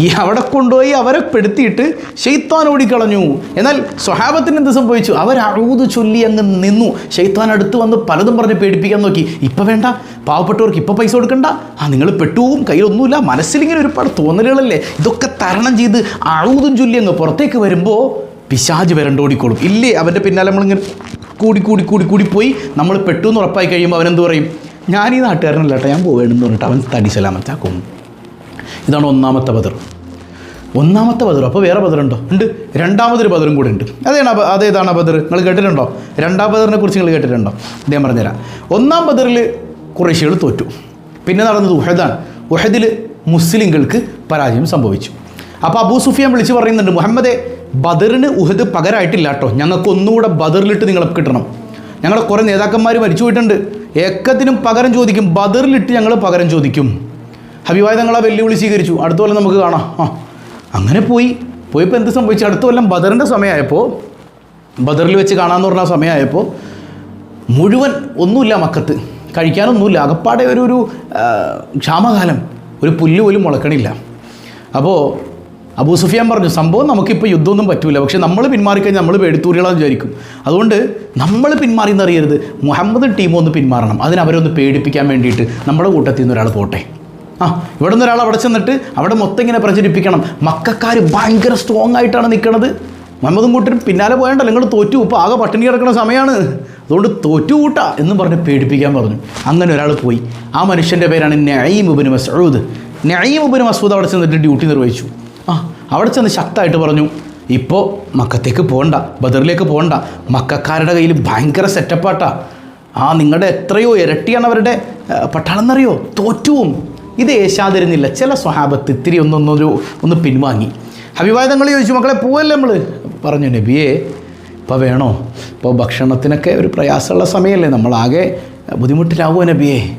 ഈ അവിടെ കൊണ്ടുപോയി അവരെ പെടുത്തിയിട്ട് ഷെയ്ത്താൻ ഓടിക്കളഞ്ഞു. എന്നാൽ സ്വഹാബത്തിന് എന്ത് സംഭവിച്ചു? അവർ അഴുത് ചൊല്ലി അങ്ങ് നിന്നു. ഷെയ്ത്താൻ അടുത്ത് വന്ന് പലതും പറഞ്ഞ് പേടിപ്പിക്കാൻ നോക്കി. ഇപ്പം വേണ്ട പാവപ്പെട്ടവർക്ക് ഇപ്പം പൈസ കൊടുക്കണ്ട. ആ നിങ്ങൾ പെട്ടുപോകും കയ്യിലൊന്നുമില്ല മനസ്സിലിങ്ങനെ ഒരുപാട് തോന്നലുകളല്ലേ? ഇതൊക്കെ തരണം ചെയ്ത് അഴുതും ചൊല്ലി അങ്ങ് പുറത്തേക്ക് വരുമ്പോൾ പിശാജ് വരണ്ടോടിക്കോളും ഇല്ലേ അവന്റെ പിന്നാലെ നമ്മളിങ്ങനെ കൂടി കൂടി കൂടി കൂടി പോയി നമ്മൾ പെട്ടു എന്ന് ഉറപ്പായി കഴിയുമ്പോൾ അവനെന്ത് പറയും? ഞാൻ ഈ നാട്ടുകാരനല്ല ഞാൻ പോവേണമെന്ന് പറഞ്ഞിട്ട് അവൻ തടി സലാമത്താക്കും ഇതാണ് ഒന്നാമത്തെ ബദർ. ഒന്നാമത്തെ ബദർ അപ്പോൾ വേറെ ബദറുണ്ടോ? ഉണ്ട്. രണ്ടാമതൊരു ബദറും കൂടെ ഉണ്ട്. അതേതാണ് അതേതാണ് ബദർ? നിങ്ങൾ കേട്ടിട്ടുണ്ടോ? രണ്ടാം ബദറിനെ കുറിച്ച് നിങ്ങൾ കേട്ടിട്ടുണ്ടോ? ഞാൻ പറഞ്ഞുതരാം. ഒന്നാം ബദറിൽ കുറേശ്ശികൾ തോറ്റു. പിന്നെ നടന്നത് ഉഹദാണ്. ഉഹദിൽ മുസ്ലിങ്ങൾക്ക് പരാജയം സംഭവിച്ചു. അപ്പോൾ അബൂ സുഫിയാൻ വിളിച്ച് പറയുന്നുണ്ട് മുഹമ്മദെ ബദറിന് ഉഹദ് പകരമായിട്ടില്ല കേട്ടോ ഞങ്ങൾക്ക് ഒന്നുകൂടെ ബദറിലിട്ട് നിങ്ങളെ കിട്ടണം. ഞങ്ങളെ കുറേ നേതാക്കന്മാർ മരിച്ചു പോയിട്ടുണ്ട്. ഏക്കത്തിനും പകരം ചോദിക്കും ബദറിലിട്ട് ഞങ്ങൾ പകരം ചോദിക്കും. ഹബീബായ വെല്ലുവിളി സ്വീകരിച്ചു. അടുത്ത കൊല്ലം നമുക്ക് കാണാം. ആ അങ്ങനെ പോയി. പോയപ്പോൾ എന്ത് സംഭവിച്ചു? അടുത്ത കൊല്ലം ബദറിന്റെ സമയമായപ്പോൾ ബദറിൽ വെച്ച് കാണാമെന്ന് പറഞ്ഞ സമയമായപ്പോൾ മുഴുവൻ ഒന്നുമില്ല മക്കത്ത്. കഴിക്കാനൊന്നുമില്ല. അകപ്പാടെ ഒരു ഒരു ക്ഷാമകാലം. ഒരു പുല്ല് പോലും മുളക്കണില്ല. അപ്പോൾ അബൂ സുഫിയാൻ പറഞ്ഞു സംഭവം നമുക്കിപ്പോൾ യുദ്ധമൊന്നും പറ്റൂല. പക്ഷെ നമ്മൾ പിന്മാറിക്കഴിഞ്ഞാൽ നമ്മൾ പേടിത്തൂരികളാന്ന് വിചാരിക്കും. അതുകൊണ്ട് നമ്മൾ പിന്മാറി എന്നറിയരുത് മുഹമ്മദ് ടീമൊന്ന് പിന്മാറണം. അതിനവരൊന്ന് പേടിപ്പിക്കാൻ വേണ്ടിയിട്ട് നമ്മുടെ കൂട്ടത്തിൽ നിന്ന് ഒരാൾ പോട്ടെ. ആ ഇവിടെ നിന്ന് ഒരാൾ അവിടെ ചെന്നിട്ട് അവിടെ മൊത്തം ഇങ്ങനെ പ്രചരിപ്പിക്കണം. മക്കാർ ഭയങ്കര സ്ട്രോങ് ആയിട്ടാണ് നിൽക്കുന്നത് മുഹമ്മദും കൂട്ടരും പിന്നാലെ പോയണ്ടല്ലോ നിങ്ങൾ തോറ്റു. ഇപ്പോൾ ആകെ പട്ടിണി കിടക്കുന്ന സമയമാണ് അതുകൊണ്ട് തോറ്റു കൂട്ടാ എന്നും പറഞ്ഞ് പേടിപ്പിക്കാൻ പറഞ്ഞു. അങ്ങനെ ഒരാൾ പോയി. ആ മനുഷ്യന്റെ പേരാണ് നഈം ഉബിന് മസൂദ് നഈം ഉബിന് മസൂദ് അവിടെ ചെന്നിട്ട് ഡ്യൂട്ടി നിർവഹിച്ചു. ആ അവിടെ ചെന്ന് ശക്തമായിട്ട് പറഞ്ഞു ഇപ്പോൾ മക്കത്തേക്ക് പോകണ്ട ബദറിലേക്ക് പോകണ്ട മക്കാരുടെ കയ്യിൽ ഭയങ്കര സെറ്റപ്പാട്ടാ ആ നിങ്ങളുടെ എത്രയോ ഇരട്ടിയാണ് അവരുടെ പട്ടാളം എന്നറിയോ? തോറ്റുവും. ഇത് ഏശാതിരുന്നില്ല. ചില സ്വഹാബത്ത് ഇത്തിരി ഒന്നൊന്നൊരു ഒന്ന് പിൻവാങ്ങി. അഭിവാദങ്ങൾ ചോദിച്ചു മക്കളെ പോവല്ലേ നമ്മൾ പറഞ്ഞു നബിയെ ഇപ്പോൾ വേണോ? ഇപ്പോൾ ഭക്ഷണത്തിനൊക്കെ ഒരു പ്രയാസമുള്ള സമയമല്ലേ? നമ്മളാകെ ബുദ്ധിമുട്ടിലാവുമോ നബിയെ?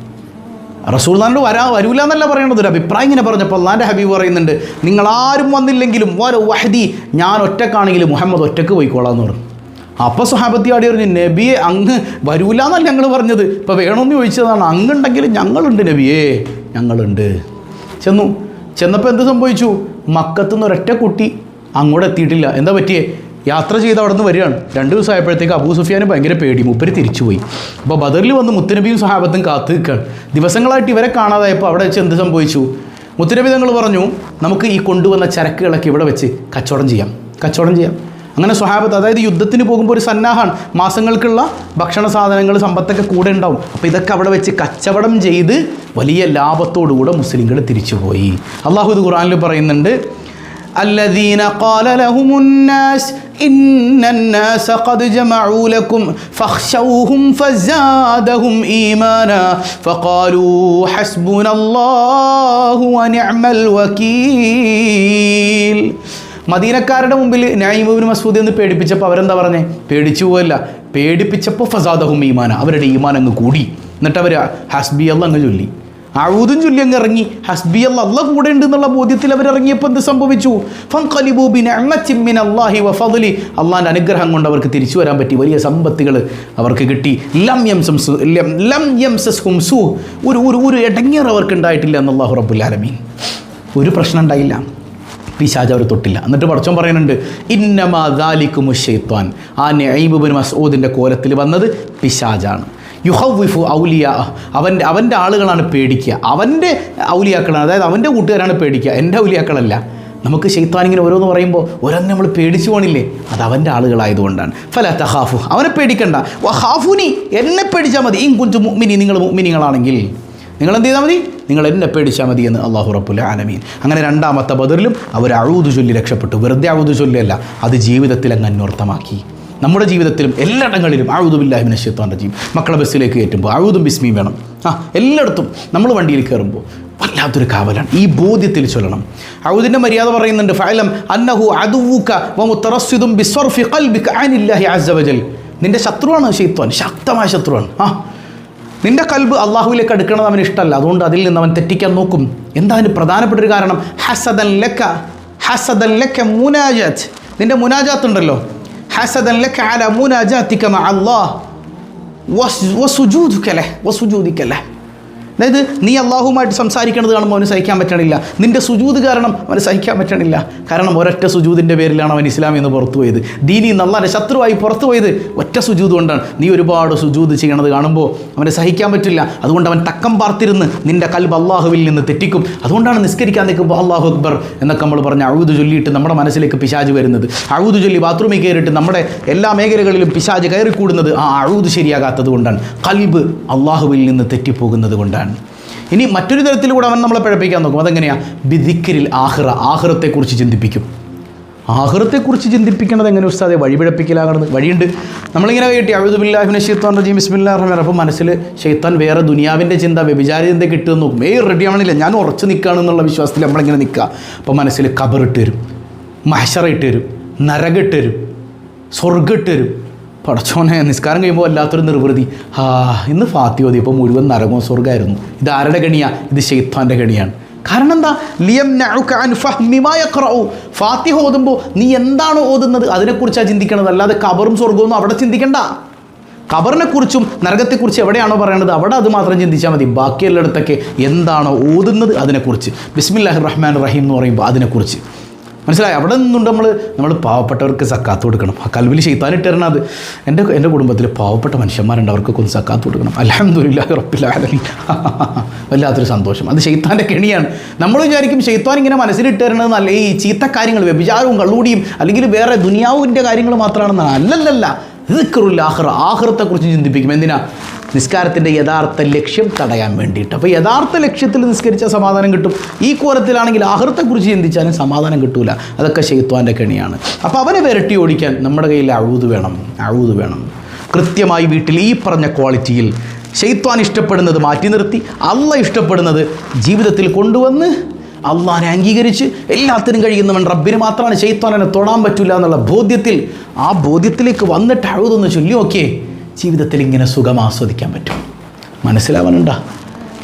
റസൂൽദാനോട് വരാ വരൂല എന്നല്ല പറയണത്. ഒരു അഭിപ്രായം ഇങ്ങനെ പറഞ്ഞപ്പോൾ അള്ളാന്റെ ഹബീബ് പറയുന്നുണ്ട് നിങ്ങളാരും വന്നില്ലെങ്കിലും ഓരോ വഹദി ഞാൻ ഒറ്റക്കാണെങ്കിലും മുഹമ്മദ് ഒറ്റയ്ക്ക് പോയിക്കോളാം എന്ന് പറഞ്ഞു. അപ്പോൾ സുഹാബത്തി ആടി പറഞ്ഞു നബിയെ അങ്ങ് വരൂല എന്നല്ല ഞങ്ങൾ പറഞ്ഞത്. ഇപ്പോൾ വേണമെന്ന് ചോദിച്ചതാണ്. അങ്ങുണ്ടെങ്കിൽ ഞങ്ങളുണ്ട് നബിയേ. ഞങ്ങളുണ്ട്. ചെന്നു. ചെന്നപ്പോൾ എന്ത് സംഭവിച്ചു? മക്കത്തുനിന്ന് ഒരൊറ്റ കുട്ടി അങ്ങോട്ട് എത്തിയിട്ടില്ല. എന്താ പറ്റിയേ? യാത്ര ചെയ്ത് അവിടെ നിന്ന് വരികയാണ്. രണ്ട് ദിവസം ആയപ്പോഴത്തേക്ക് അബൂ സുഫിയാന് ഭയങ്കര പേടി. മുപ്പര് തിരിച്ചുപോയി. അപ്പോൾ ബദറിൽ വന്ന് മുത്തനബിയും സഹാബത്തും കാത്തു നിൽക്കുകയാണ് ദിവസങ്ങളായിട്ട് ഇവരെ കാണാതായപ്പോൾ അവിടെ വെച്ച് എന്ത് സംഭവിച്ചു? മുത്തനബി തങ്ങൾ പറഞ്ഞു നമുക്ക് ഈ കൊണ്ടുവന്ന ചരക്കുകളൊക്കെ ഇവിടെ വെച്ച് കച്ചവടം ചെയ്യാം. കച്ചവടം ചെയ്യാം. അങ്ങനെ സ്വഹാബത്ത് അതായത് യുദ്ധത്തിന് പോകുമ്പോൾ ഒരു സന്നാഹമാണ് മാസങ്ങൾക്കുള്ള ഭക്ഷണ സാധനങ്ങൾ സമ്പത്തൊക്കെ കൂടെ ഉണ്ടാവും അപ്പോൾ ഇതൊക്കെ അവിടെ വെച്ച് കച്ചവടം ചെയ്ത് വലിയ ലാഭത്തോടുകൂടെ മുസ്ലിങ്ങൾ തിരിച്ചുപോയി അള്ളാഹു ഇത് ഖുറാനിൽ പറയുന്നുണ്ട് الذين قال لهم الناس إن الناس قد جمعوا لكم فاخشوهم فزادهم إيمانا فقالوا حسبنا الله ونعم الوكيل മദീനക്കാരുടെ മുമ്പിൽ നൈമുബിൻ മസൂദി എന്ന് പേടിപ്പിച്ചപ്പോൾ അവരെന്താ പറഞ്ഞേ? പേടിച്ചു പോകല്ല പേടിപ്പിച്ചപ്പോൾ ഫസാദഹും ഈമാന. അവരുടെ ഈമാൻ അങ്ങ് കൂടി. എന്നിട്ട് അവർ ഹസ്ബി അല്ല അങ്ങ് ചൊല്ലി. അഴുതും ചൊല്ലി അങ്ങ് ഇറങ്ങി. ഹസ്ബി അല്ല അല്ല കൂടെ ഉണ്ട് എന്നുള്ള ബോധ്യത്തിൽ അവർ ഇറങ്ങിയപ്പോൾ എന്ത് സംഭവിച്ചു? അള്ളാഹി അനുഗ്രഹം കൊണ്ട് അവർക്ക് തിരിച്ചു വരാൻ പറ്റി. വലിയ സമ്പത്തുകൾ അവർക്ക് കിട്ടി. ലം ലം ഒരു ഒരു ഒരു അവർക്ക് ഉണ്ടായിട്ടില്ല എന്ന് അള്ളാഹു ഒരു പ്രശ്നം ഉണ്ടായില്ല. പിശാജ് അവർ തൊട്ടില്ല. എന്നിട്ട് പടച്ചോൻ പറയുന്നുണ്ട് ഇന്നമാലിക്കും ഷെയ്ത്വാൻ ആ നെയ്മുബിൻ മസൂദിന്റെ കോലത്തിൽ വന്നത് പിശാജാണ്. യുഹവിഫു ഔലിയ അവന്റെ അവന്റെ ആളുകളാണ് പേടിക്കുക. അവന്റെ ഔലിയാക്കളാണ് അതായത് അവന്റെ കൂട്ടുകാരാണ് പേടിക്കുക. എന്റെ ഔലിയാക്കളല്ല. നമുക്ക് ശൈത്താൻ ഇങ്ങനെ ഓരോന്ന് പറയുമ്പോൾ ഓരോന്ന് നമ്മൾ പേടിച്ചു പോണില്ലേ? അത് അവന്റെ ആളുകളായതുകൊണ്ടാണ്. ഫല തഹാഫു അവനെ പേടിക്കണ്ട. ഹാഫുനി എന്നെ പേടിച്ചാൽ മതി. ഈ കുഞ്ചു മുഗ്മിനി നിങ്ങൾ മുഗ്മിനികളാണെങ്കിൽ നിങ്ങൾ എന്ത് ചെയ്താൽ മതി? നിങ്ങൾ എന്നെ പേടിച്ചാൽ മതി എന്ന് അള്ളാഹു റബ്ബുൽ ആലമീൻ. അങ്ങനെ രണ്ടാമത്തെ ബദറിലും അവർ അഴുതു ചൊല്ലി രക്ഷപ്പെട്ടു. വെറുതെ അഴുതു ചൊല്ലിയല്ല അത് ജീവിതത്തിൽ അങ്ങ് അന്വർത്ഥമാക്കി. നമ്മുടെ ജീവിതത്തിലും എല്ലായിടങ്ങളിലും അഴുതുബില്ലാഹിമിനെ ഷെയ്ത്താൻ റജീം. മക്കളെ ബസ്സിലേക്ക് കയറ്റുമ്പോൾ അഴുതും ബിസ്മിയും വേണം. ആ എല്ലായിടത്തും നമ്മൾ വണ്ടിയിൽ കയറുമ്പോൾ വല്ലാത്തൊരു കാവലാണ്. ഈ ബോധ്യത്തിൽ ചൊല്ലണം. അഴുതിന്റെ മര്യാദ പറയുന്നുണ്ട് ഫഅലം അന്നഹു അതുവുക്ക ബിസ്വർഫി ഖൽബിക അനില്ലാഹി അസവജൽ നിന്റെ ശത്രുവാണ് ഷെയ്ത്വാൻ ശക്തമായ ശത്രുവാണ്. ആ നിന്റെ കൽബ് അള്ളാഹുവിലേക്ക് അടുക്കണത് അവന് ഇഷ്ടമല്ല. അതുകൊണ്ട് അതിൽ നിന്ന് അവൻ തെറ്റിക്കാൻ നോക്കും. എന്താ അതിന് പ്രധാനപ്പെട്ട ഒരു കാരണം? ഹസദൻ ലക്ക ഹസദൻ ലക്ക മുനാജാത്ത് നിന്റെ മുനാജാത്ത് ഉണ്ടല്ലോ ഹസദൻ ലക്ക അല മൂനാജാത്തിക്കമ അള്ളാഹ് അല്ലാഹ്. വസ് വസുജൂദുക്കലെ വസുജൂദിക്കലെ അതായത് നീ അള്ളാഹുമായിട്ട് സംസാരിക്കുന്നത് കാണുമ്പോൾ അവന് സഹിക്കാൻ പറ്റണില്ല. നിന്റെ സുജൂത് കാരണം അവന് സഹിക്കാൻ പറ്റണില്ല. കാരണം ഒരൊറ്റ സുജൂതിന്റെ പേരിലാണ് അവൻ ഇസ്ലാമിൽ നിന്ന് പുറത്തു പോയത്. ദീനി നല്ലാന്റെ ശത്രുവായി പുറത്തു പോയത് ഒറ്റ സുജൂത് കൊണ്ടാണ്. നീ ഒരുപാട് സുജൂത് ചെയ്യണത് കാണുമ്പോൾ അവന് സഹിക്കാൻ പറ്റില്ല. അതുകൊണ്ട് അവൻ തക്കം പാർത്തിരുന്ന് നിന്റെ കൽബ് അള്ളാഹുവിൽ നിന്ന് തെറ്റിക്കും. അതുകൊണ്ടാണ് നിസ്കരിക്കാൻ നിൽക്കുമ്പോൾ അള്ളാഹു അക്ബർ എന്നൊക്കെ നമ്മൾ പറഞ്ഞ് അഴുത് ചൊല്ലിയിട്ട് നമ്മുടെ മനസ്സിലേക്ക് പിശാജ് വരുന്നത്. അഴുത് ചൊല്ലി ബാത്റൂമിൽ കയറിയിട്ട് നമ്മുടെ എല്ലാ മേഖലകളിലും പിശാജ് കയറിക്കൂടുന്നത് ആ അഴുത് ശരിയാകാത്തത് കൊണ്ടാണ്. കൽബ് അള്ളാഹുവിൽ നിന്ന് തെറ്റിപ്പോകുന്നത് കൊണ്ടാണ്. ഇനി മറ്റൊരു തരത്തിലൂടെ അവൻ നമ്മളെ പിഴപ്പിക്കാൻ നോക്കും. അതെങ്ങനെയാ? ബിദിക്കരിൽ ആഹ്റ ആഹ്റത്തെക്കുറിച്ച് ചിന്തിപ്പിക്കും. ആഹ്റത്തെക്കുറിച്ച് ചിന്തിപ്പിക്കണത് എങ്ങനെ ഉസ്താദെ? വഴിപിഴപ്പിക്കലാകണത് വഴിയുണ്ട്. നമ്മളിങ്ങനെ കേട്ടി അഴുതുബില്ലാഹിനെ ഷെയ്ത്താൻ റജീം. ബിസ്മില്ലാ റഹ്മാൻ അപ്പോൾ മനസ്സിൽ ഷെയ്ത്താൻ വേറെ ദുനിയാവിന്റെ ചിന്ത വ്യഭിചാരി ചിന്ത കിട്ടുമെന്ന് നോക്കും. ഏയ് റെഡി ആവണില്ല. ഞാൻ ഉറച്ചു നിൽക്കുകയാണെന്നുള്ള വിശ്വാസത്തിൽ നമ്മളിങ്ങനെ നിൽക്കുക? അപ്പോൾ മനസ്സിൽ കബറിട്ട് വരും. മഹഷറ ഇട്ട് വരും. നരകിട്ട് വരും. സ്വർഗിട്ട് വരും. പടച്ചോനെ നിസ്കാരം കഴിയുമ്പോൾ വല്ലാത്തൊരു നിർവൃതി. ആ ഇന്ന് ഫാത്തി ഓതിയപ്പോൾ മുഴുവൻ നരകവും സ്വർഗമായിരുന്നു ഇത് ആരുടെ ഗണിയാ ഇത് ഷെയ്ത്താന്റെ ഗണിയാണ് കാരണം എന്താ? ലിയം ഫാത്തിഹ ഓതുമ്പോൾ നീ എന്താണ് ഓതുന്നത്? അതിനെക്കുറിച്ചാണ് ചിന്തിക്കണത്. അല്ലാതെ കബറും സ്വർഗവും അവിടെ ചിന്തിക്കണ്ട. കബറിനെക്കുറിച്ചും നരകത്തെക്കുറിച്ച് എവിടെയാണോ പറയണത്? അവിടെ അത് മാത്രം ചിന്തിച്ചാൽ മതി. ബാക്കിയുള്ളിടത്തൊക്കെ എന്താണോ ഓതുന്നത് അതിനെക്കുറിച്ച്. ബിസ്മില്ലാഹി റഹ്മാൻ റഹീം എന്ന് പറയുമ്പോൾ അതിനെക്കുറിച്ച്. മനസ്സിലായി? അവിടെ നിന്നുകൊണ്ട് നമ്മൾ നമ്മൾ പാവപ്പെട്ടവർക്ക് സക്കാത്ത് കൊടുക്കണം. ആ കൽവിൽ ചെയ്താനിട്ടിരണം അത്. എന്റെ എന്റെ കുടുംബത്തിൽ പാവപ്പെട്ട മനുഷ്യന്മാരുണ്ട് അവർക്കൊക്കെ ഒന്ന് സക്കാത്ത് കൊടുക്കണം. അലഹമില്ല ഉറപ്പില്ലാതെ വല്ലാത്തൊരു സന്തോഷം. അത് ഷെയ്ത്താന്റെ കെണിയാണ്. നമ്മൾ വിചാരിക്കും ഷെയ്ത്താൻ ഇങ്ങനെ മനസ്സിലിട്ട് തരണത് നല്ല ഈ ചീത്ത കാര്യങ്ങൾ വ്യഭിചാരവും കള്ളൂടിയും അല്ലെങ്കിൽ വേറെ ദുനിയാവിന്റെ കാര്യങ്ങൾ മാത്രമാണെന്നാണ്. അല്ലല്ലല്ല. ദിക്റുൽ ആഹ്റ ആഹ്റത്തെക്കുറിച്ച് ചിന്തിപ്പിക്കും. എന്തിനാ? നിസ്കാരത്തിന്റെ യഥാർത്ഥ ലക്ഷ്യം തടയാൻ വേണ്ടിയിട്ട്. അപ്പോൾ യഥാർത്ഥ ലക്ഷ്യത്തിൽ നിസ്കരിച്ചാൽ സമാധാനം കിട്ടും. ഈ കോലത്തിലാണെങ്കിൽ ആഹൃത്തെക്കുറിച്ച് ചിന്തിച്ചാലും സമാധാനം കിട്ടൂല. അതൊക്കെ ഷെയ്ത്വാന്റെ കെണിയാണ്. അപ്പോൾ അവനെ വിരട്ടി ഓടിക്കാൻ നമ്മുടെ കയ്യിൽ അഴുത് വേണം. അഴുത് വേണം. കൃത്യമായി വീട്ടിൽ ഈ പറഞ്ഞ ക്വാളിറ്റിയിൽ ഷെയ്ത്വാൻ ഇഷ്ടപ്പെടുന്നത് മാറ്റി നിർത്തി. അല്ല ഇഷ്ടപ്പെടുന്നത് ജീവിതത്തിൽ കൊണ്ടുവന്ന് അള്ളാഹിനെ അംഗീകരിച്ച് എല്ലാത്തിനും കഴിയുന്നവൻ റബ്ബിന് മാത്രമാണ് ഷെയ്ത്താനെ തൊടാൻ പറ്റില്ല എന്നുള്ള ബോധ്യത്തിൽ ആ ബോധ്യത്തിലേക്ക് വന്നിട്ട് അഴുതെന്ന് ചൊല്ലി നോക്കിയേ ജീവിതത്തിൽ ഇങ്ങനെ സുഖം ആസ്വദിക്കാൻ പറ്റും. മനസ്സിലാവാനുണ്ടാ?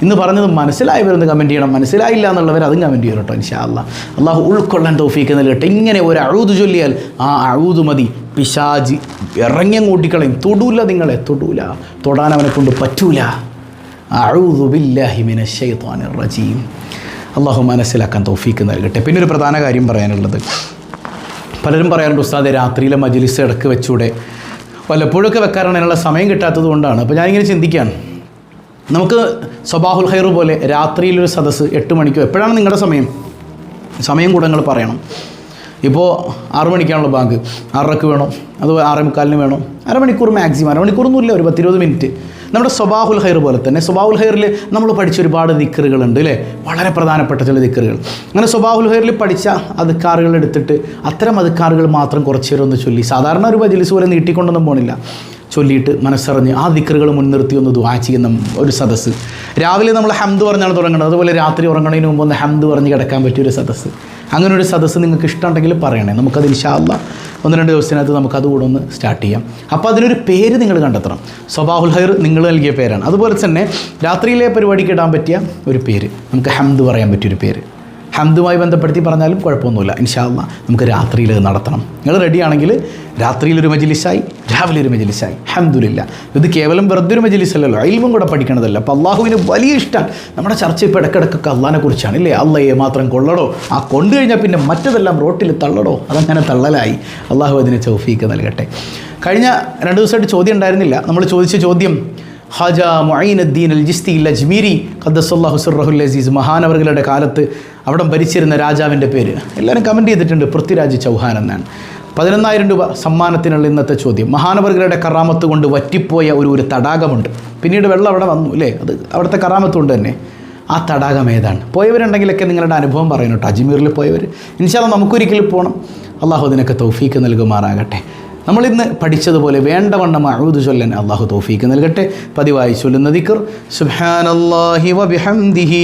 ഇന്ന് പറഞ്ഞത് മനസ്സിലായവരൊന്ന് കമന്റ് ചെയ്യണം. മനസ്സിലായില്ല എന്നുള്ളവർ അതും കമന്റ് ചെയ്യണം കേട്ടോ ഇൻഷാ അല്ലാ അള്ളാഹു ഉൾക്കൊള്ളാൻ തോഫീക്ക് നൽകട്ടെ. ഇങ്ങനെ ഒരു അഴുതു ചൊല്ലിയാൽ ആ അഴുതു മതി. പിശാജ് ഇറങ്ങിയും കൂട്ടിക്കളയും തൊടൂല നിങ്ങളെ തൊടൂല. തൊടാൻ അവനെ കൊണ്ട് പറ്റൂല. അഴുതു ബില്ലാഹിമിന റജീം. അള്ളാഹു മനസ്സിലാക്കാൻ തോഫീക്ക് നൽകട്ടെ. പിന്നെ ഒരു പ്രധാന കാര്യം പറയാനുള്ളത്. പലരും പറയാറുണ്ട് ഉസ്താദെ രാത്രിയിലെ മജിലിസ് ഇടയ്ക്ക് വെച്ചൂടെ? വല്ലപ്പോഴൊക്കെ വെക്കാറാണ് അതിനുള്ള സമയം കിട്ടാത്തത് കൊണ്ടാണ്. അപ്പോൾ ഞാനിങ്ങനെ ചിന്തിക്കുകയാണ് നമുക്ക് സബാഹുൽ ഹൈർ പോലെ രാത്രിയിലൊരു സദസ്സ് എട്ട് മണിക്കോ എപ്പോഴാണ് നിങ്ങളുടെ സമയം? സമയം കൂടെ നിങ്ങൾ പറയണം. ഇപ്പോൾ ആറുമണിക്കാണല്ലോ ബാങ്ക്. ആറരക്ക് വേണോ. അത് ആറേ മുക്കാലിന് വേണോ. അരമണിക്കൂർ മാക്സിമം. അരമണിക്കൂറൊന്നുമില്ല ഒരു പത്തിരുപത് മിനിറ്റ്. നമ്മുടെ സ്വബാഹുൽ ഹൈർ പോലെ തന്നെ സ്വബാഹുൽ ഹൈറിൽ നമ്മൾ പഠിച്ച ഒരുപാട് ദിക്കറുകളുണ്ട് അല്ലേ? വളരെ പ്രധാനപ്പെട്ട ചില ദിക്കറുകൾ. അങ്ങനെ സ്വബാഹുൽ ഹൈറിൽ പഠിച്ച അധികാറുകൾ എടുത്തിട്ട് അത്തരം അധികാറുകൾ മാത്രം കുറച്ച് നേരം ഒന്ന് ചൊല്ലി. സാധാരണ ഒരു മജിലിസ് പോലെ നീട്ടിക്കൊണ്ടൊന്നും പോണില്ല. ചൊല്ലിയിട്ട് മനസ്സറിഞ്ഞ് ആ ദിക്കറുകൾ മുൻനിർത്തി ഒന്ന് ദുആ ചെയ്യുന്ന ഒരു സദസ്സ്. രാവിലെ നമ്മൾ ഹംദ് പറഞ്ഞാണ് തുടങ്ങുന്നത് അതുപോലെ രാത്രി ഉറങ്ങണതിന് മുമ്പ് ഒന്ന് ഹംദ് പറഞ്ഞ് കിടക്കാൻ പറ്റിയ ഒരു സദസ്സ്. അങ്ങനെ ഒരു സദസ്സ് നിങ്ങൾക്ക് ഇഷ്ടമുണ്ടെങ്കിൽ പറയണേ. നമുക്കത് ഇൻഷാല്ല ഒന്ന് രണ്ട് ദിവസത്തിനകത്ത് നമുക്കത് കൂടെ ഒന്ന് സ്റ്റാർട്ട് ചെയ്യാം. അപ്പോൾ അതിനൊരു പേര് നിങ്ങൾ കണ്ടെത്തണം. സ്വബാഹുൽ ഹൈർ നിങ്ങൾ നൽകിയ പേരാണ്. അതുപോലെ തന്നെ രാത്രിയിലെ പരിപാടിക്ക് ഇടാൻ പറ്റിയ ഒരു പേര്. നമുക്ക് ഹംദ് പറയാൻ പറ്റിയൊരു പേര്. ഹംദുമായി ബന്ധപ്പെടുത്തി പറഞ്ഞാലും കുഴപ്പമൊന്നുമില്ല. ഇൻഷാല്ല നമുക്ക് രാത്രിയിൽ നടത്തണം. നിങ്ങൾ റെഡിയാണെങ്കിൽ രാത്രിയിലൊരു മജിലിസായി രാവിലെ ഒരു മജിലിസായി. ഹംദുലില്ല ഇത് കേവലം വെറുതെ ഒരു മജിലിസല്ലല്ലോ. അയിൽമും കൂടെ പഠിക്കണതല്ല. അപ്പോൾ അള്ളാഹുവിന് വലിയ ഇഷ്ടമാണ് നമ്മുടെ ചർച്ച ഇപ്പോൾ ഇടക്കിടക്കൊക്കെ അള്ളാനെ കുറിച്ചാണ് ഇല്ലേ? അള്ളയെ മാത്രം കൊള്ളടോ. ആ കൊണ്ടു കഴിഞ്ഞാൽ പിന്നെ മറ്റതെല്ലാം റോട്ടിൽ തള്ളടോ. അതങ്ങനെ തള്ളലായി. അള്ളാഹു അതിന് ചൗഫീക്ക് നൽകട്ടെ. കഴിഞ്ഞ രണ്ട് ദിവസമായിട്ട് ചോദ്യം ഉണ്ടായിരുന്നില്ല. നമ്മൾ ചോദിച്ച ചോദ്യം ഹജ മൊയ്നുദ്ദീൻ അൽ ജിസ്തി അൽ അജ്മീരി ഖദ്ദസുല്ലാ ഹുസുറഹുൽ അസീസ് മഹാനവറുകളുടെ കാലത്ത് അവിടെ ഭരിച്ചിരുന്ന രാജാവിന്റെ പേര്. എല്ലാവരും കമന്റ് ചെയ്തിട്ടുണ്ട് പൃഥ്വിരാജ് ചൗഹാൻ എന്നാണ്. പതിനൊന്നായിരം രൂപ സമ്മാനത്തിനുള്ള ഇന്നത്തെ ചോദ്യം. മഹാനവർഗരുടെ കറാമത്ത് കൊണ്ട് വറ്റിപ്പോയ ഒരു ഒരു തടാകമുണ്ട്. പിന്നീട് വെള്ളം അവിടെ വന്നു അല്ലേ? അത് അവിടുത്തെ കറാമത്ത് കൊണ്ട് തന്നെ. ആ തടാകം ഏതാണ്? പോയവരുണ്ടെങ്കിലൊക്കെ നിങ്ങളുടെ അനുഭവം പറയണം കേട്ടോ. അജ്മീറിൽ പോയവർ ഇൻഷാല്ല നമുക്കൊരിക്കലും പോകണം അള്ളാഹു അതിനൊക്കെ തൗഫീക്ക് നൽകുമാറാകട്ടെ. നമ്മളിന്ന് പഠിച്ചതുപോലെ വേണ്ടവണ്ണം അഴുതു ചൊല്ലൻ അള്ളാഹു തൗഫീക്ക് നൽകട്ടെ. പതിവായി ചൊല്ലുന്ന ദിക്കർ സുബ്ഹാനല്ലാഹി വബിഹംദിഹി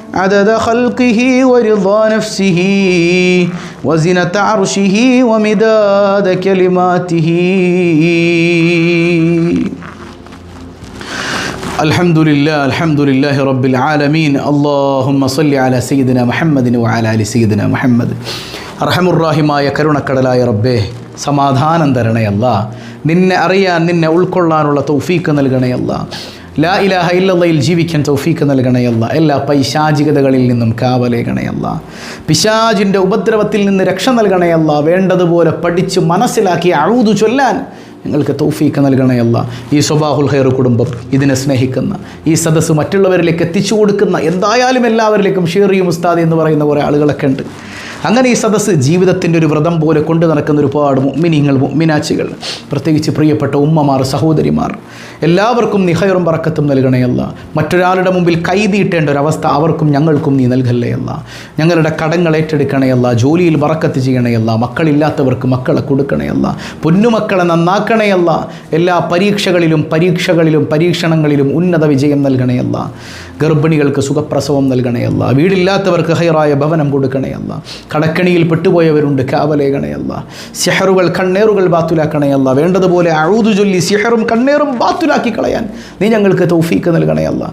عدد خلقه ورضا نفسه وزنة عرشه ومداد كلماته الحمد لله الحمد لله رب العالمين اللهم صل على سيدنا محمد وعلى آل سيدنا محمد അർഹമുറാഹിമായ കരുണക്കടലായ റബ്ബേ സമാധാനം തരണയല്ല നിന്നെ അറിയാൻ നിന്നെ ഉൾക്കൊള്ളാനുള്ള തൗഫീക്ക് നൽകണയല്ല ലാ ഇലാഹ ഹൈലയിൽ ജീവിക്കാൻ തൗഫീക്ക് നൽകണയല്ല എല്ലാ പൈശാചികതകളിൽ നിന്നും കാവലേകണയല്ല പിശാജിന്റെ ഉപദ്രവത്തിൽ നിന്ന് രക്ഷ നൽകണയല്ല വേണ്ടതുപോലെ പഠിച്ച് മനസ്സിലാക്കി അഴുതു ചൊല്ലാൻ നിങ്ങൾക്ക് തൗഫീക്ക് നൽകണയല്ല ഈ സ്വബാഹുൽ ഹെയർ കുടുംബം ഇതിനെ സ്നേഹിക്കുന്ന ഈ സദസ്സ് മറ്റുള്ളവരിലേക്ക് എത്തിച്ചു കൊടുക്കുന്ന എന്തായാലും എല്ലാവരിലേക്കും ഷെയറിയും ഉസ്താദ് എന്ന് പറയുന്ന കുറേ ആളുകളൊക്കെ ഉണ്ട്. അങ്ങനെ ഈ സദസ്സ് ജീവിതത്തിന്റെ ഒരു വ്രതം പോലെ കൊണ്ടു നടക്കുന്ന ഒരുപാട് മിനിങ്ങൾ മുഗ്മിനാച്ചികൾ പ്രത്യേകിച്ച് പ്രിയപ്പെട്ട ഉമ്മമാർ സഹോദരിമാർ. എല്ലാവർക്കും നിഹയറും പറക്കത്തും നൽകണയല്ല മറ്റൊരാളുടെ മുമ്പിൽ കൈതീട്ടേണ്ട ഒരവസ്ഥ അവർക്കും ഞങ്ങൾക്കും നീ നൽകല്ലേയല്ല ഞങ്ങളുടെ കടങ്ങൾ ഏറ്റെടുക്കണയല്ല ജോലിയിൽ വറക്കത്ത് ചെയ്യണയല്ല മക്കളില്ലാത്തവർക്ക് മക്കളെ കൊടുക്കണയല്ല പൊന്നുമക്കളെ നന്നാക്കണയല്ല എല്ലാ പരീക്ഷകളിലും പരീക്ഷകളിലും പരീക്ഷണങ്ങളിലും ഉന്നത വിജയം നൽകണയല്ല ഗർഭിണികൾക്ക് സുഖപ്രസവം നൽകണയല്ല വീടില്ലാത്തവർക്ക് ഹൈറായ ഭവനം കൊടുക്കണയല്ല കടക്കണിയിൽ പെട്ടുപോയവരുണ്ട് കാവലേകണയല്ല സിഹറുകൾ കണ്ണേറുകൾ ബാത്തുലാക്കണയല്ല വേണ്ടതുപോലെ അഴുതു ചൊല്ലി സിഹറും കണ്ണേറും ബാത്തുലാക്കി കളയാൻ നീ ഞങ്ങൾക്ക് തൗഫീക്ക് നൽകണയല്ല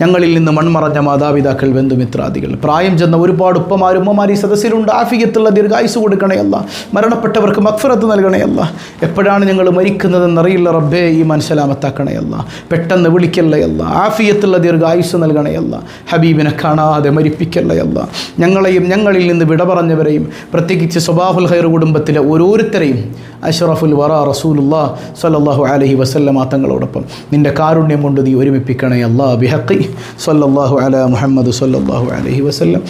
ഞങ്ങളിൽ നിന്ന് മൺമറഞ്ഞ മാതാപിതാക്കൾ ബന്ധുമിത്രാദികൾ. പ്രായം ചെന്ന ഒരുപാട് ഉപ്പമാരും ഉമ്മമാർ സദസ്സിലുണ്ട്. ആഫിയത്തുള്ള ദീർഘായുസ് കൊടുക്കണയല്ല മരണപ്പെട്ടവർക്ക് മക്ഫറത്ത് നൽകണയല്ല എപ്പോഴാണ് ഞങ്ങൾ മരിക്കുന്നതെന്നറിയില്ല റബ്ബേ. ഈ മനസ്സിലാമത്താക്കണയല്ല പെട്ടെന്ന് വിളിക്കല്ലയല്ല ആഫിയത്തുള്ള ദീർഘായുസ് നൽകണയല്ല ഹബീബിനെ കാണാതെ മരിപ്പിക്കല്ലയല്ല ഞങ്ങളെയും ഞങ്ങളിൽ നിന്ന് വിട പറഞ്ഞവരെയും പ്രത്യേകിച്ച് സ്വബാഹുൽ ഹൈർ കുടുംബത്തിലെ ഓരോരുത്തരെയും അഷറഫുൽ വറ റസൂലുല്ലാ സല്ലാഹു അലഹി വസല്ലമ തങ്ങളോടൊപ്പം നിന്റെ കാരുണ്യം കൊണ്ട് നീ ഒരുമിപ്പിക്കണേ അല്ലാ ബിഹക്കി സല്ലല്ലാഹു അല മുഹമ്മദ് സല്ലല്ലാഹു അലഹി വസല്ലം.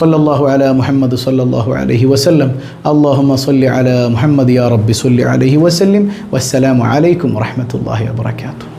സല്ലല്ലാഹു അല മുഹമ്മദ് സല്ലല്ലാഹു അലഹി വസല്ലം. അല്ലാഹുമ്മ സല്ലി അല മുഹമ്മദ് യാ റബ്ബി സല്ലി അലഹി വസല്ലം. വസ്സലാമു അലൈക്കും വറഹ്മത്തുള്ളാഹി വബറകാതുഹു.